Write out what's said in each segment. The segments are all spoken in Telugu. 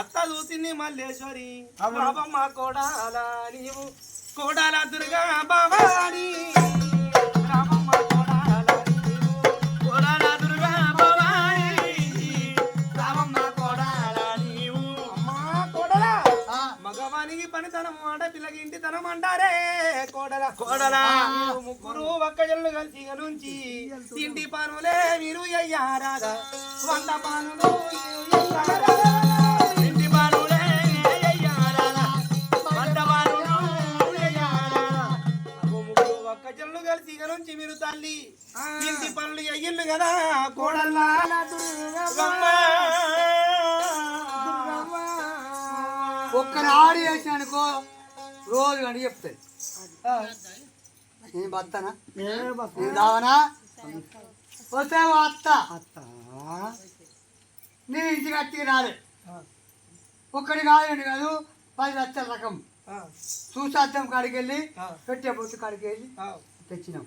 అత్త చూసింది మల్లేశ్వరి. బాబమ్మ కోడాల నీవు. కోడాల దుర్గా భవాని. మగవానికి పనితనం ఆడపిల్లకి ఇంటితనం అంటారే. కోడల కోడల ముగ్గురు ఒక్కజల్లు కలిసి నుంచి ఇంటి పనులే మీరు అయ్యారాగా వంద పనులు నుంచి మీరు తల్లి. ఇంటి పనులు అయ్యిండు కదా కోడల్లా. ఒక్కనాడు చేసిన అనుకో రోజు గంట చెప్తాయి. నేను బతానా నేను దావనా? వస్తే అత్త. నేను ఇంటికి అట్టికి రాలే. ఒక్కడి కాదు రెండు కాదు పది లక్షల రకం. చూసార్థం కాడికి వెళ్ళి పెట్టే బొట్టు కాడికి వెళ్ళి తెచ్చినాం.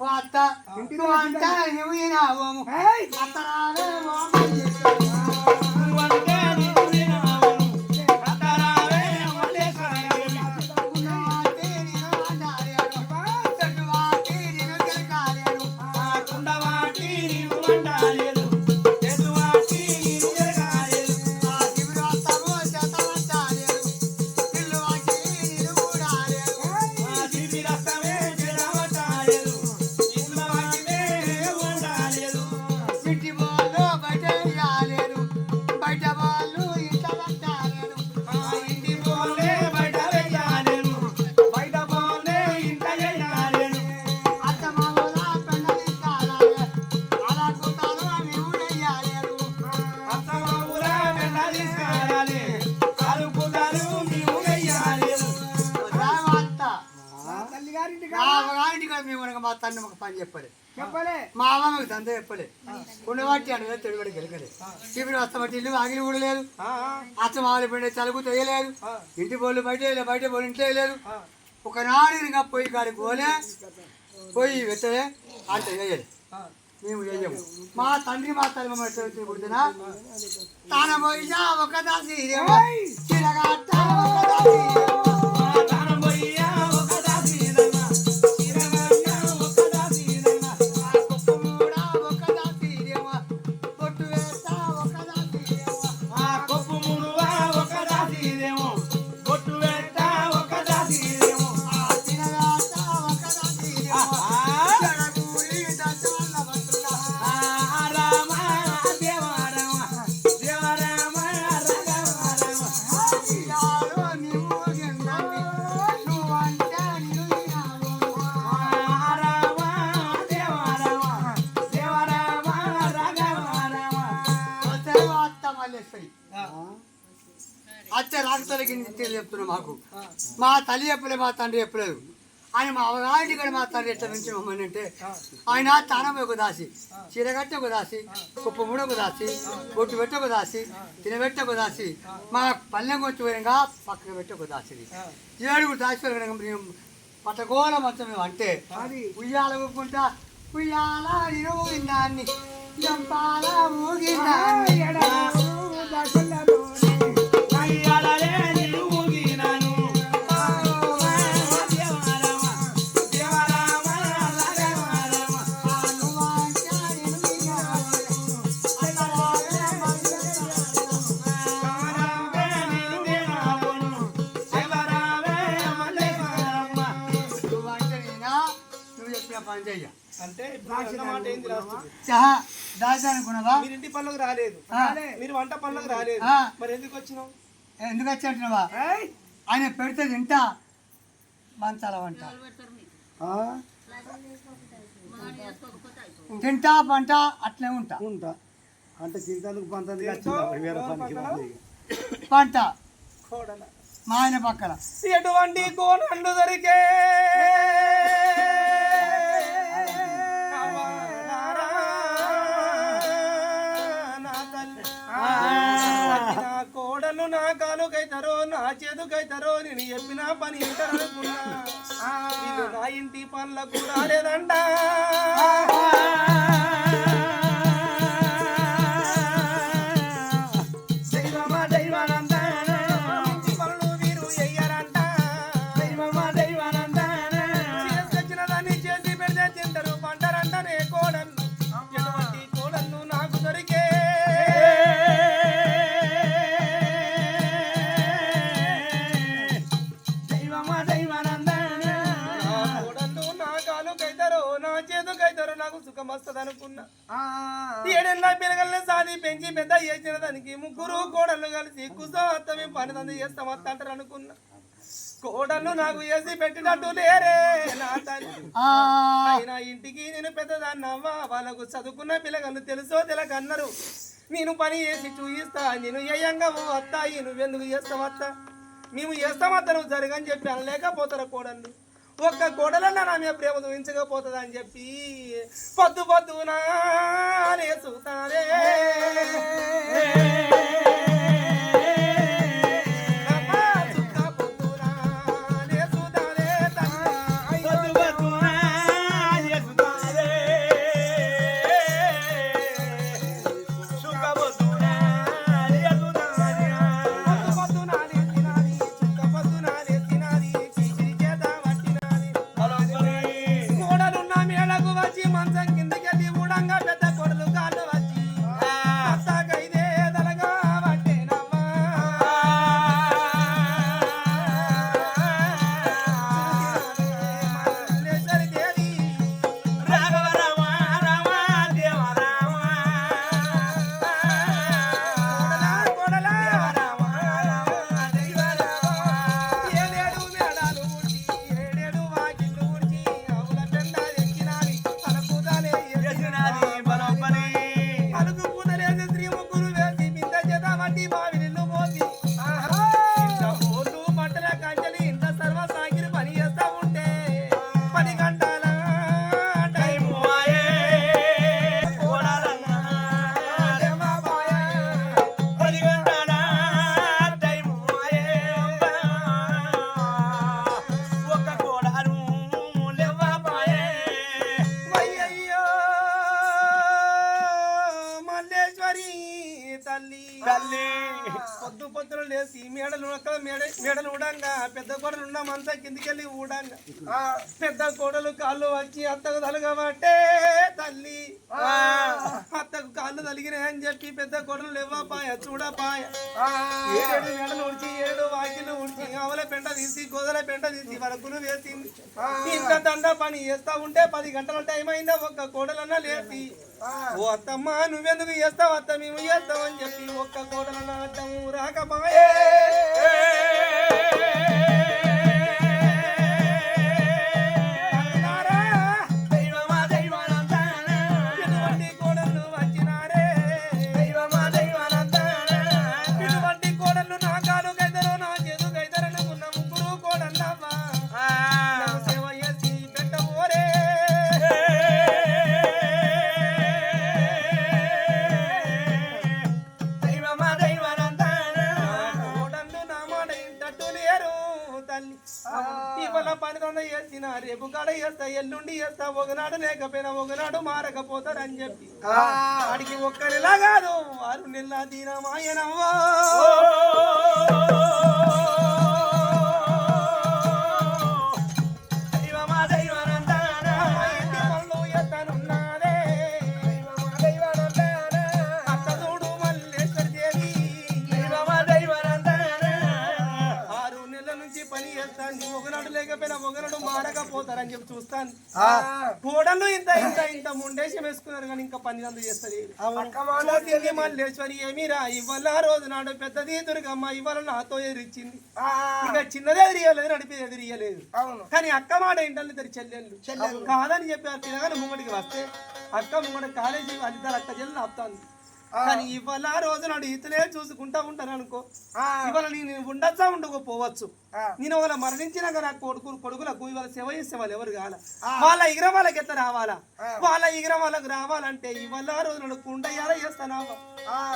అత్త ఇంటికి అంట నువ్వు. అత్త రాలే తండ్రి ఒక పని చెప్పలే. చెప్పలే. మా అమ్మ మీకు దంత చెప్పలే. ఉండబట్టి అంటే తెలుగుడి గెలకలే చీపిరి వస్తాబట్టి ఇల్లు ఆగిలి కూడా లేదు. అచ్చ మామూలు పిండి చలుగు తెయ్యలేదు. ఇంటి బోళ్ళు బయట వేయలేదు బయట బోళ్ళు ఇంట్లో వేయలేదు. ఒకనాడు ఇంకా పొయ్యి కాడికి పోలే. పొయ్యి పెట్టలే అంత వేయలేదు. మేము చెయ్యము మా తండ్రి మా తల్లి మమ్మల్ని తాన పోయినా ఒక దాసి అత్త చెప్తున్నా మాకు మా తల్లి చెప్పలేదు మా తండ్రి చెప్పలేదు ఆయన మా అవగాంటి కూడా మా తండ్రి ఎట్లా నుంచి మమ్మల్ని అంటే ఆయన తానం ఒక దాసి చీరగట్ట ఒక దాసి కుప్పముడ ఒక దాసి బొట్టు పెట్ట ఒక దాసి తినబెట్ట ఒక దాసి మా పల్లెం కొంచెం వేరంగా పక్కన పెట్టి ఒక దాసి ఏడుగురు దాసి పట్టగోళ మొత్తం మేము అంటే ఉయ్యాల ఊపుకుంటా ఉయ్యాల ఇరువుందాన్ని జంపాల ఊగిందాన్ని నువ్వంటే చహా దాచి అనుకున్నావా? మీరు ఇంటి పనులకు రాలేదు. మీరు వంట పనులకు రాలేదు. మరి ఎందుకు వచ్చినావు? ఎందుకు వచ్చి అంటున్నావా? ఆయన పెడితే తింటా. మంచాల వంట. తింటా పంట అట్లే ఉంటా. ఉంటా. అంటే పక్కన పంట. కోడల. మా ఆయన పక్కన. ఎటువంటి కోనండు దొరికే? నా కోడలు నా కాలుకైతారో నా చేతుకైతారో నేను చెప్పిన పని ఏంటనుకున్నా నా ఇంటి పనులకు రాలేదంట. మేము పని తంది చేస్తాం అత్త అంటారు అనుకున్నా. కోడళ్ళు నాకు వేసి పెట్టినట్టు లేరే నా తల్లి అయినా ఇంటికి నేను పెద్దదాన్నవ్వా వాళ్ళకు చదువుకున్న పిల్లగలు తెలుసో తెలకన్నారు. నేను పని చేసి చూయిస్తా నేను ఏయంగా వస్తా నువ్వెందుకు చేస్తావు అత్త? మేము చేస్తామత్త నువ్వు జరగని చెప్పి అనలేకపోతారా కోడళ్ళు. ఒక్క కోడలన్నా నా మీద ప్రేమ చూపించకపోతుందా అని చెప్పి పొద్దు పొద్దునా నేసుతారే ఇట్లా ఉన్న మంతా కిందికెళ్ళి ఊడంగా. పెద్ద కోడలు కాళ్ళు వచ్చి అత్తకు తలగబట్టే తల్లి అత్తకు కాళ్ళు తలిగినాయని చెప్పి పెద్ద కోడలు లేవపాయ చూడపాయ. ఏడు మేడలు ఉడిచి ఏడు వాకిలు ఉడిచి ఆవుల పెంట తీసి గోదల పెంట తీసి వరకులు వేసింది ఇంత దండ పని చేస్తా ఉంటే పది గంటల టైం అయిందా ఒక్క కోడలన్నా లేచి ఓ అత్తమ్మ నువ్వెందుకు చేస్తావు అత్త మేము చేస్తాం అని చెప్పి ఒక్క కోడలన్నా అత్తము రాకపాయే ఒకనాడు లేకపోయినా ఒకనాడు మారకపోతారని చెప్పి. వాడికి ఒక్క నెల కాదు ఆరు నెలల దీనమాయనవ్వా చూస్తాను కోడలు ఇంత ఇంత ఇంత ముండేశం వేసుకున్నారు కానీ ఇంకా పని అందు చేస్తుంది మల్లేశ్వరి ఏమిరా ఇవాళ రోజు నాడు పెద్దది దుర్గమ్మ ఇవాళ నాతో ఎదిరిచ్చింది. ఇక చిన్నదే ఎదిరియలేదు నడిపి ఎదిరియలేదు. కానీ అక్క మాట ఏంటంటే ఇద్దరు చెల్లెళ్ళు. కాదని చెప్పి ఆ తినగానే ముంగడికి వస్తే అక్క ముంగడ కాలేజీ వాళ్ళిద్దరు అక్క చెల్లెలు ఆపుతాను కానీ ఇవాళ రోజు నాడు ఇతనే చూసుకుంటా ఉంటాను అనుకో. ఇవాళ నేను ఉండొచ్చా ఉండకపోవచ్చు? నేను వాళ్ళ మరణించినాక నా కొడుకు కొడుకులకు ఇవాళ సేవ చేసే వాళ్ళు ఎవరు కావాలా వాళ్ళ ఇగర వాళ్ళకి ఎట్లా రావాలా వాళ్ళ ఇగర వాళ్ళకి రావాలంటే ఇవాళ రోజు నాడు కుండయ్యారా చేస్తానావా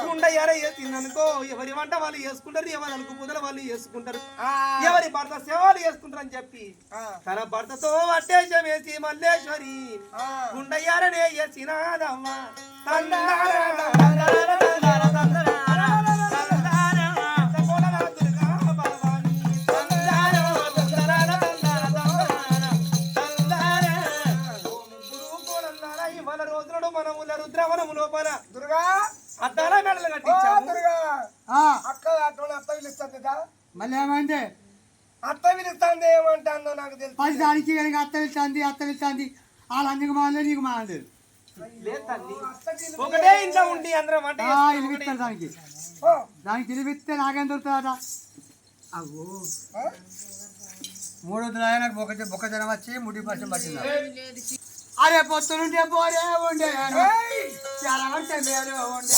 కుండయ్యారా చేసింది అనుకో ఎవరి వంట వాళ్ళు చేసుకుంటారు ఎవరి అలుకు పుదల వాళ్ళు చేసుకుంటారు ఎవరి భర్త సేవలు చేసుకుంటారు అని చెప్పి తన భర్తతో అట్టేషం వేసి మల్లేశ్వరి గుండయ్యారనే చేసినాదమ్మ లోపల దుర్గా అద్దాల మెడలు కట్టించాము దుర్గా. ఆ, అక్క అటువంటి అత్త పిలుస్తుంది మళ్ళీ ఏమైంది? అత్త పిలుస్తుంది ఏమంటాందో నాకు తెలుసు. పది దానికి కనుక అత్త వెళ్తాంది అత్త వెళ్తాంది వాళ్ళ అందుకు మానలేదు నీకు మానలేదు ఒకటే ఇంట్లో ఉండి అందరం వంట దానికి. దానికి ఇల్లు ఇస్తే నాకేం దొరుకుతుందట? మూడు వందల ఆయన బొక్క బొక్క జనం వచ్చి ముడి పర్సం పట్టింది. అరే పొత్తులుంటే పోరే ఉండే! చాలా పడితే మేలు ఉండే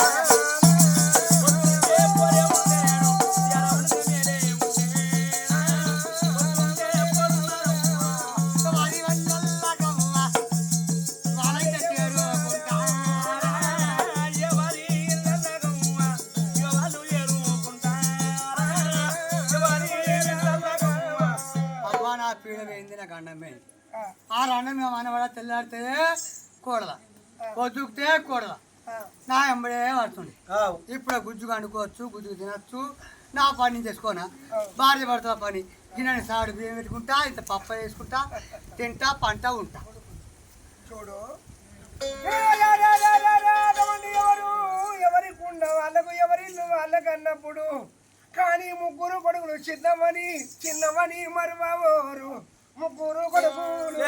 పొద్దుకుతే కూడల. ఆ. నా ఎంబడే పడుతుంది ఇప్పుడు గుజ్జు వండుకోవచ్చు గుజ్జు తినచ్చు. నా పని చేసుకోనా? భార్య భర్తల పని. గిన్నెని సాడు బియ్యం పెట్టుకుంటా ఇంత పప్ప వేసుకుంటా తింటా పంట ఉంటా. చూడు. ఏ, రా, రా, రా, రా, రా, అటువంటి ఎవరు? ఎవరి కుండ వాళ్ళకు ఎవరి ఇల్లు వాళ్ళకు అన్నప్పుడు కానీ ముగ్గురు కొడుకులు చిన్నమని చిన్నమని మరువోరు. ముగ్గురు కొడుకులు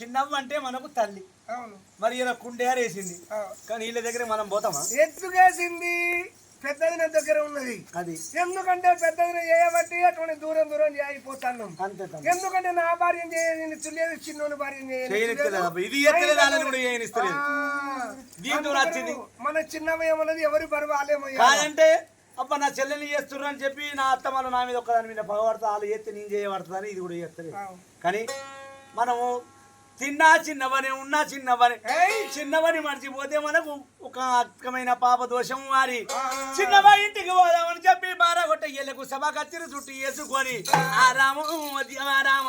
చిన్నవ్వ అంటే మనకు తల్లి. అవును. మరి ఇలా కుండేరేసింది ఆ. కానీ వీళ్ళ దగ్గర మనం పోతామా? ఎత్తుకేసింది పెద్దదిన దగ్గర ఉన్నది. అది. ఎందుకంటే పెద్దదిన చేయబట్టి అటువంటి దూరం దూరం అయిపోతాను ఎందుకంటే నా భార్య భార్య వాళ్ళని కూడా చేయనిస్తలేదు. దీంతో నచ్చింది మన చిన్నమయ్యమన్నది ఎవరు కాదంటే అబ్బా నా చెల్లెని చేస్తుర్రు అని చెప్పి నా అత్త మళ్ళీ నా మీద ఒక్కదాని మీద పగబడతా వాళ్ళు చేస్తే నేను చేయబడుతుందని ఇది కూడా చేస్తలేదు కానీ మనము తిన్నా చిన్నవని ఉన్నా చిన్నవని. చిన్నవని మర్చిపోతే మనకు ఒక అక్కమైన పాప దోషం వారి చిన్నవ ఇంటికి పోదామని చెప్పి బారగొట్ట ఎల్లకు సభ కత్తిరి చుట్టూ వేసుకొని ఆ రాము ఆ రామ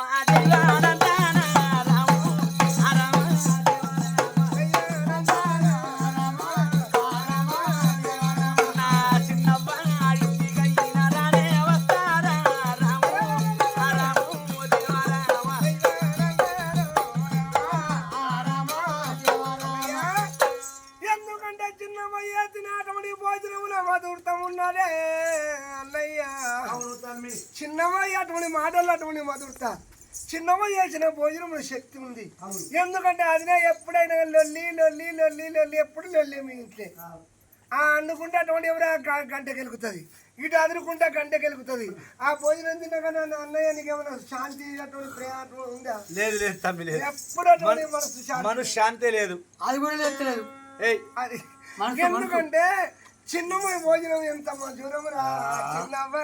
చిన్నమయ్య చేసిన భోజనముల శక్తి ఉంది. ఎందుకంటే అదినే ఎప్పుడైనా లొల్లి లొల్లి లొల్లి లొల్లి ఎప్పుడు లొల్లి మీ ఇంట్లో. ఆ. అనుకుంటే అటువంటి ఎవరు గంట కెలుగుతుంది ఇటు అదురుకుంటే గంట కెలుగుతుంది ఆ భోజనం తినగానే అన్నయ్య నీకేమైనా శాంతి అటువంటి ప్రేమ అటువంటి ఉందా? లేదు లేదు తమ్మి లేదు. ఎప్పుడు అటువంటి మనసు శాంతి మనసు శాంతే లేదు. అది కూడా లేదు ఎందుకంటే చిన్నమ్మ భోజనం ఎంత మధురం రా చిన్నమ్మ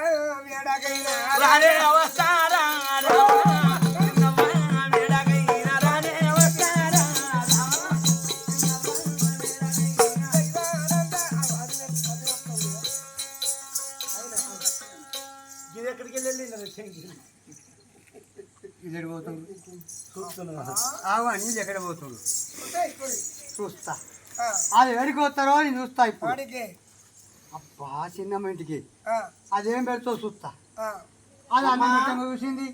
ఎక్కడికి వెళ్ళి ఇది ఎటు పోతుంది చూస్తున్నా ఆవు అని ఎక్కడ కొన్ని. చూస్తా. అది ఎడికి వస్తారో నేను చూస్తా ఇప్పుడు. అబ్బా చిన్నమ్మ ఇంటికి అదేం పెడతావు చూస్తా. అది అన్నం పెట్టంగా చూసింది.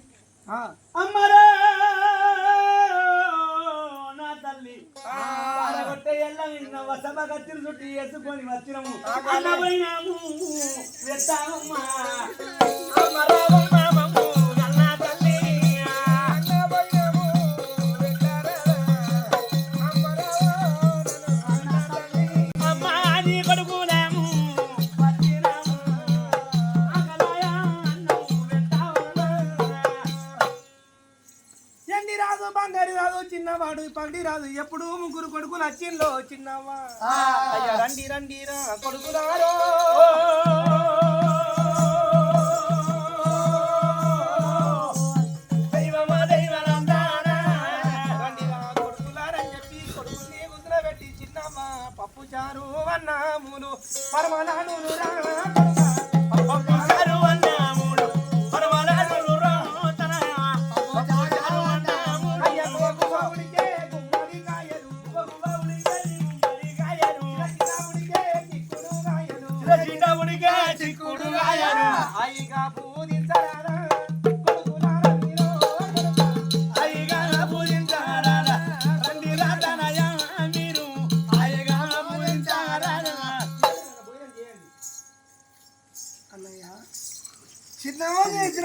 అమ్మరా తల్లి. పాలగొట్టే ఎల్ల విన్నవ సభ కత్తిరి చుట్టి ఎత్తుకొని వచ్చినము. వెత్తామమ్మా రాదు బంగారి రాదు చిన్నవాడు పండి రాదు. ఎప్పుడు ముగ్గురు కొడుకులు వచ్చిందో చిన్నవా? రండి రండి రా చిన్నవా పప్పు చారు అన్నాములు పరమనాడులు రా చిక్కుడు అయ్యగా పూజించరా.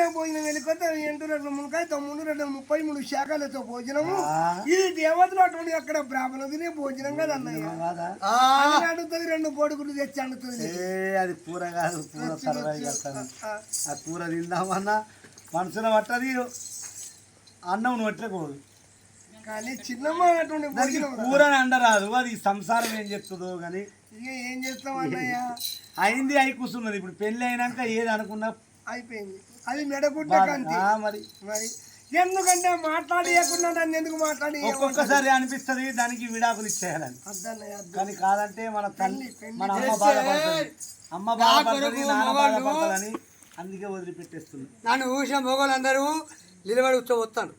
చిక్కుడు కాయలు. చిన్నవుడికే ఎంటు రెండు మునకాయ తొమ్మిది రెండు ముప్పై మూడు శాఖలతో భోజనము. ఇది దేవతలు అటువంటి అక్కడ బ్రాహ్మణ తినే భోజనం కదా? అన్నయ్య అడుగుతుంది రెండు కోడిగుడ్లు తెచ్చి అండుతుంది ఏ అది కూర కాదు కూర ఆ కూర తిందామన్నా మనసులో పట్టది అన్నం పట్టలేకూడదు కానీ చిన్నమ్మ అటువంటి భోజనం కూర అని అండరాదు అది సంసారం ఏం చెప్తుందో కానీ. ఏం చేస్తాం అన్నయ్య? అయింది అయి కూర్చున్నది ఇప్పుడు పెళ్ళి అయినాక ఏది అనుకున్నా అయిపోయింది. అది మెడగుడ్డ. కంతి. మరి. మరి ఎందుకంటే మాట్లాడియకుండా నన్ను ఎందుకు మాట్లాడి ఒక్కొక్కసారి అనిపిస్తది దానికి విడాకులు ఇచ్చేయాలని. కానీ కాదంటే మన తల్లి మన అమ్మ బాధపడుతుంది. అమ్మ బాధపడుతుంది నాన్న మగవాళ్ళు. బాధపడతారని అందుకే వదిలిపెట్టేస్తుంది నన్ను ఊసిన మొగోళ్ళందరూ నిలబడి ఉత్సవ వస్తాను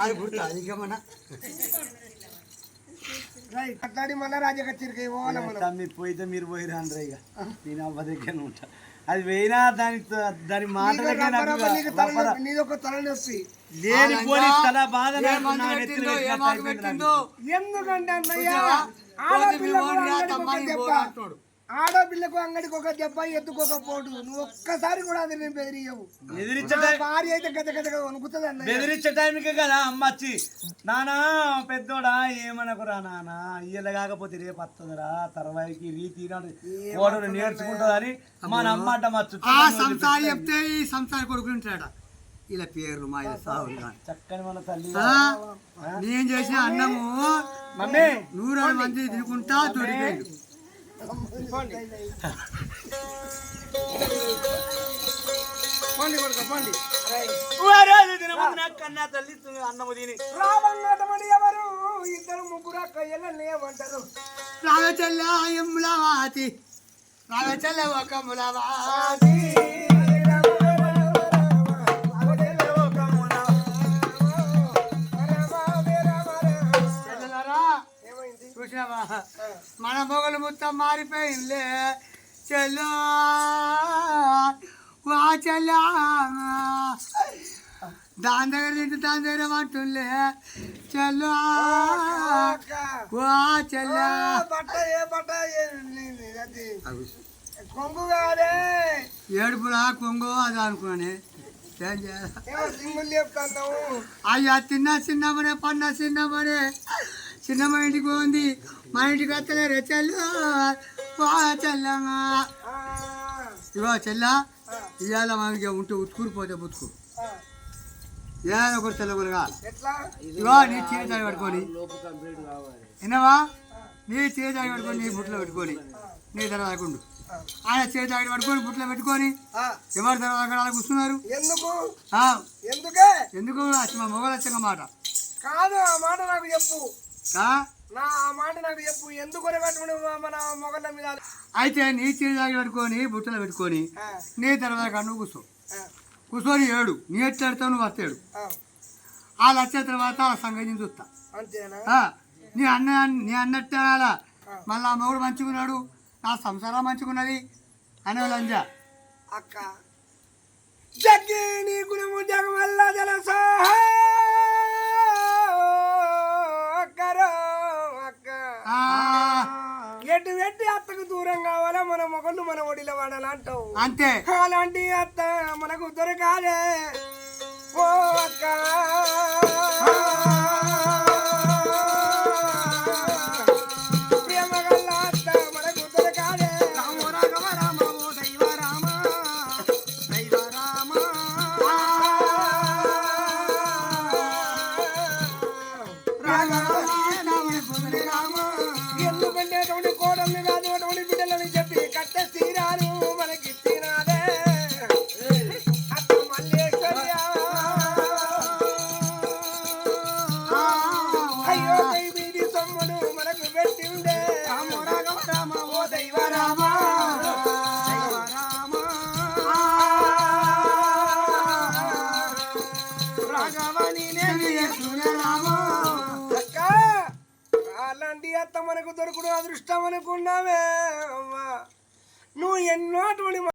అది గుర్తా ఇంకేమన్నా రైట్ మాట్లాడి మళ్ళా రాజకచ్చరికి పోవాలి మనం? తమ్మి పోయితే మీరు పోయిరా అందరూ ఇక. నేను అవ్వ దగ్గర ఉంటా. అది పోయినా దాని దాని మాటలకే నాకు లేని పోని తల బాధ. ఎందుకంటే అన్నయ్య వాడిని ఆడపిల్లకు అంగడికి ఒక దెబ్బ ఎత్తుకోక పోటు. నువ్వు ఒక్కసారి కూడా అది నేను బెదిరియవు భార్య అయితే గద గదగా వణుకుతుంది అన్నయ్య. బెదిరించే టైంకే కదా అమ్మ వచ్చి నానా పెద్దోడా ఏమనకురా నానా ఇయ్యల కాకపోతే రేపు వస్తుందిరా తర్వాయికి రీతి ఓడలు నేర్చుకుంటుందని మన అమ్మ. అడ్డ ఆ సంసారి చెప్తే ఈ సంసారి కొడుకులు ఉంటాడ? ఇలా పేర్లు మా సావులు. చక్కని మన తల్లి. నేను చేసిన అన్నము మమ్మీ. నూరు మంది తినుకుంటా దొరికిండు కన్నా తల్లి అన్నము తిని. రావంగటమని ఎవరు? ఇద్దరు ముగ్గురు అక్కయ్యలని ఏమంటారు రాగచల్ల ఎమ్ములవాతి రాగచల్ల ఒక ములవాతి. చూసినావా? మన మొగలు మొత్తం మారిపోయిందిలే చెల్లో వా చెల్లా. దాని దగ్గర తింటే దాని దగ్గర అంటుండే చెల్లో వా చెల్లా. కొంగు కాదే. ఏడుపురా కొంగో అది చెప్తాను అయ్యా తిన్న చిన్నమనే పన్న చిన్నమనే. చిన్నమ్మ ఇంటికి పోయింది మా ఇంటికి వస్తలేరే చెల్లు. వా చెల్లమ్మా. ఇవో చెల్ల ఇవాళ మనకి ఉంటే ఉతుకురిపోతే బుతుకు. ఇవాళ ఒకటి తెల్లగులుగా ఎట్లా? ఇవో నీ జాగి పట్టుకొని. విన్నావా? నీ జాగి పట్టుకొని నీ బుట్లో పెట్టుకొని. నీ తర్వాత ఆయన చేతి జాగి పట్టుకొని బుట్లో పెట్టుకొని ఎవరి తర్వాత అక్కడ అలా కూర్చున్నారు. ఎందుకు? ఎందుకే? మా మొగలు వచ్చిన మాట. కాదు ఆ మాట నాకు చెప్పు. నా ఆ మాట నాకు చెప్పు. ఎందుకు మన మొగళ్ళ మీద? అయితే నీ చేతి జాగి పెట్టుకొని బుట్టలో పెట్టుకొని నీ తర్వాత నువ్వు కూర్చో. కూర్చొని ఏడు. నీ ఎట్లా ఎడతావు నువ్వు వస్తాడు వాళ్ళు వచ్చిన తర్వాత సంగతి చూస్తా. నీ అన్న నీ అన్నట్టు అనాలా మళ్ళీ ఆ మొగుడు మంచుకున్నాడు నా సంసారం మంచుకున్నది అనే లంజా అక్క. జగ్గి నీ గుణము జగమల్ల అక్కరో అక్క. ఎటు వెట్టి అత్తకు దూరం కావాలా? మన మొగళ్ళు మన ఒడిలో వాడాలంటావు అంతే. అలాంటి అత్త మనకు దొరకాలే. ఓ అక్క.